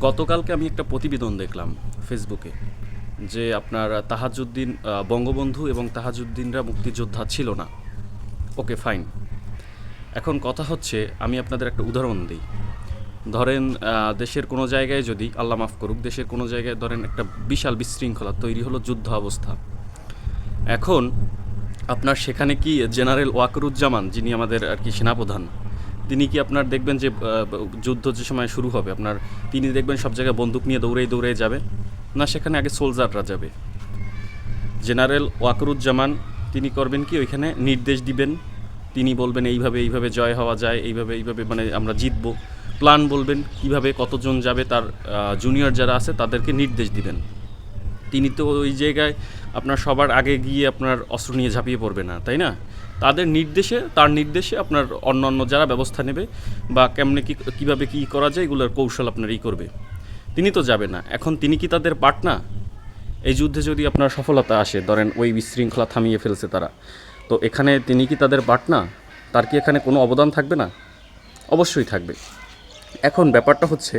গতকালকে আমি একটা প্রতিবেদন দেখলাম ফেসবুকে যে আপনার তাহাজুদ্দিন বঙ্গবন্ধু এবং তাহাজুদ্দিনরা মুক্তিযোদ্ধা ছিল না। Okay, fine. এখন কথা হচ্ছে, আমি আপনাদের একটা উদাহরণ দিই। ধরেন দেশের কোনো জায়গায় যদি, আল্লাহ মাফ করুক, দেশের কোনো জায়গায় ধরেন একটা বিশাল বিশৃঙ্খলা তৈরি হলো যুদ্ধ অবস্থা। এখন আপনার সেখানে কি জেনারেল ওয়াকরুজ্জামান, যিনি আমাদের আর কি সেনাপ্রধান তিনি কি আপনার দেখবেন যে যুদ্ধ যে সময় শুরু হবে, আপনার তিনি দেখবেন সব জায়গায় বন্দুক নিয়ে দৌড়ে দৌড়ে যাবে, না সেখানে আগে সোলজাররা যাবে? জেনারেল ওয়াকরুজ্জামান, তিনি করবেন কি, ওইখানে নির্দেশ দিবেন, তিনি বলবেন এইভাবে এইভাবে জয় হওয়া যায়, এইভাবে এইভাবে মানে আমরা জিতব। প্ল্যান বলবেন কীভাবে কতজন যাবে, তার জুনিয়র যারা আছে তাদেরকে নির্দেশ দিবেন। তিনি তো ওই জায়গায় আপনার সবার আগে গিয়ে আপনার অস্ত্র নিয়ে ঝাঁপিয়ে পড়বে না, তাই না? তাদের নির্দেশে, তার নির্দেশে আপনার অন্য অন্য যারা ব্যবস্থা নেবে বা কেমনে কী, কীভাবে কী করা যায় এগুলোর কৌশল আপনার ই করবে। তিনি তো যাবে না। এখন তিনি কি তাদের পার্ট না এই যুদ্ধে যদি আপনার সফলতা আসে, ধরেন ওই বিশৃঙ্খলা থামিয়ে ফেলছে তারা, তো এখানে তিনি কি তাদের পার্ট না তার কি এখানে কোনো অবদান থাকবে না? অবশ্যই থাকবে। এখন ব্যাপারটা হচ্ছে,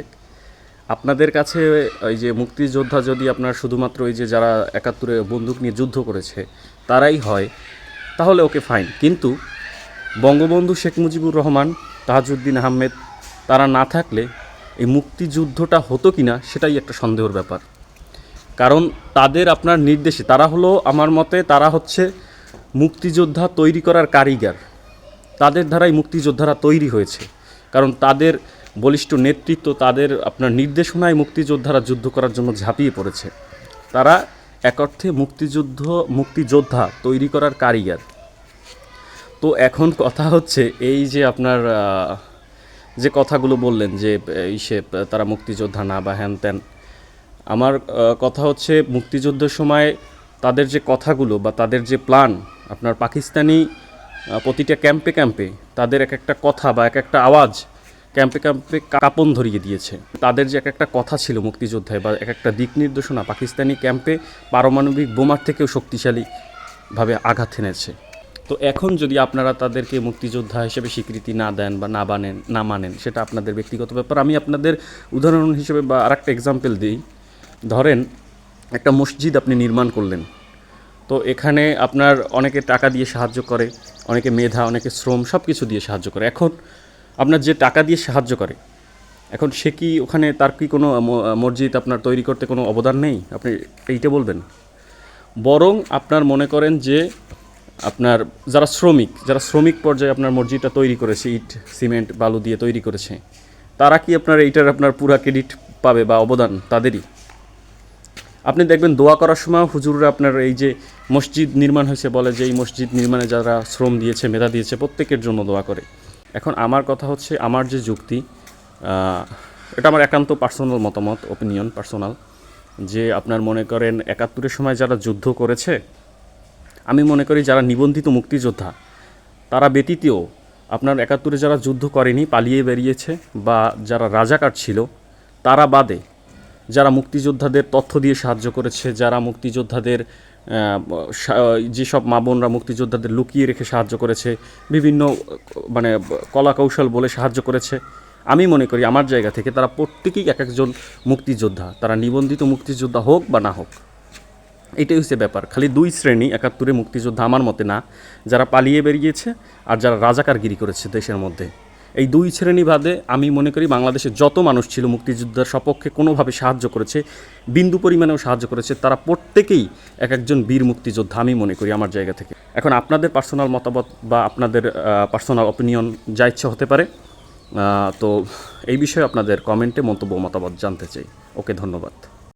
আপনাদের কাছে ওই যে মুক্তিযোদ্ধা যদি আপনার শুধুমাত্র এই যে যারা একাত্তরে বন্দুক নিয়ে যুদ্ধ করেছে, তারাই হয় তাহলে ওকে ফাইন। কিন্তু বঙ্গবন্ধু শেখ মুজিবুর রহমান তাহাজউদ্দিন আহমেদ, তারা না থাকলে এই মুক্তিযুদ্ধটা হতো কি না সেটাই একটা সন্দেহের ব্যাপার। কারণ তাদের আপনার নির্দেশে, তারা হলো আমার মতে তারা হচ্ছে মুক্তিযোদ্ধা তৈরি করার কারিগর। তাদের দ্বারাই মুক্তিযোদ্ধারা তৈরি হয়েছে। কারণ তাদের বলিষ্ঠ নেতৃত্ব, তাদের আপনার নির্দেশনায় মুক্তিযোদ্ধারা যুদ্ধ করার জন্য ঝাঁপিয়ে পড়েছে। তারা এক অর্থে মুক্তিযুদ্ধ, মুক্তিযোদ্ধা তৈরি করার কারিগর। তো এখন কথা হচ্ছে এই যে আপনার যে কথাগুলো বললেন যে ইসে তারা মুক্তিযোদ্ধা না বা হ্যান ত্যান আমার কথা হচ্ছে মুক্তিযুদ্ধের সময় তাদের যে কথাগুলো বা তাদের যে প্ল্যান, আপনার পাকিস্তানি প্রতিটা ক্যাম্পে ক্যাম্পে তাদের এক একটা কথা বা এক একটা আওয়াজ ক্যাম্পে ক্যাম্পে কাঁপন ধরিয়ে দিয়েছে। তাদের যে এক একটা কথা ছিল মুক্তিযোদ্ধায় বা এক একটা দিক নির্দেশনা, পাকিস্তানি ক্যাম্পে পারমাণবিক বোমার থেকেও শক্তিশালীভাবে আঘাত এনেছে। তো এখন যদি আপনারা তাদেরকে মুক্তিযোদ্ধা হিসেবে স্বীকৃতি না দেন বা না বানেন, না মানেন, সেটা আপনাদের ব্যক্তিগত ব্যাপার। আমি আপনাদের উদাহরণ হিসেবে বা আর একটা এক্সাম্পল দিই। ধরেন, একটা মসজিদ আপনি নির্মাণ করলেন। তো এখানে আপনার অনেকে টাকা দিয়ে সাহায্য করে, অনেকে মেধা, অনেকে শ্রম সব কিছু দিয়ে সাহায্য করে। এখন আপনার যে টাকা দিয়ে সাহায্য করে, এখন সে কি ওখানে, তার কি কোনো মসজিদ আপনার তৈরি করতে কোনো অবদান নেই? আপনি এইটা বলবেন? বরং আপনার মনে করেন যে আপনার যারা শ্রমিক যারা শ্রমিক পর্যায়ে আপনার মসজিদটা তৈরি করেছে, ইট, সিমেন্ট, বালু দিয়ে তৈরি করেছে, তারা কি আপনার এইটার আপনার পুরা ক্রেডিট পাবে বা অবদান তাদেরই? আপনি দেখবেন দোয়া করার সময় হুজুররা আপনার এই যে মসজিদ নির্মাণ হয়েছে বলে যে, এই মসজিদ নির্মাণে যারা শ্রম দিয়েছে, মেধা দিয়েছে, প্রত্যেকের জন্য দোয়া করে। এখন আমার কথা হচ্ছে আমার যে যুক্তি এটা আমার একান্ত পার্সোনাল মতামত ওপিনিয়ন পার্সোনাল যে আপনার মনে করেন একাত্তরের সময় যারা যুদ্ধ করেছে, আমি মনে করি যারা নিবন্ধিত মুক্তিযোদ্ধা, তারা ব্যতীতও আপনার একাত্তরে যারা যুদ্ধ করেনি, পালিয়ে বেরিয়েছে বা যারা রাজাকার ছিল, তারা বাদে যারা মুক্তিযোদ্ধাদের তথ্য দিয়ে সাহায্য করেছে, যারা মুক্তিযোদ্ধাদের যেসব মা বোনরা মুক্তিযোদ্ধাদের লুকিয়ে রেখে সাহায্য করেছে, বিভিন্ন মানে কলা কৌশল বলে সাহায্য করেছে, আমি মনে করি আমার জায়গা থেকে তারা প্রত্যেকেই এক একজন মুক্তিযোদ্ধা। তারা নিবন্ধিত মুক্তিযোদ্ধা হোক বা না হোক, এটাই হচ্ছে ব্যাপার। খালি দুই শ্রেণি, একাত্তরে মুক্তিযোদ্ধা আমার মতে না, যারা পালিয়ে বেরিয়েছে আর যারা রাজাকারগিরি করেছে দেশের মধ্যে। এই দুই শ্রেণি বাদে আমি মনে করি বাংলাদেশে যত মানুষ ছিল মুক্তিযোদ্ধার সপক্ষে কোনোভাবে সাহায্য করেছে, বিন্দু পরিমাণেও সাহায্য করেছে, তারা প্রত্যেকেই এক একজন বীর মুক্তিযোদ্ধা আমি মনে করি আমার জায়গা থেকে। এখন আপনাদের পার্সোনাল মতামত বা আপনাদের পার্সোনাল অপিনিয়ন যা ইচ্ছা হতে পারে তো এই বিষয়ে আপনাদের কমেন্টে মন্তব্য মতামত জানতে চাই। ওকে, ধন্যবাদ।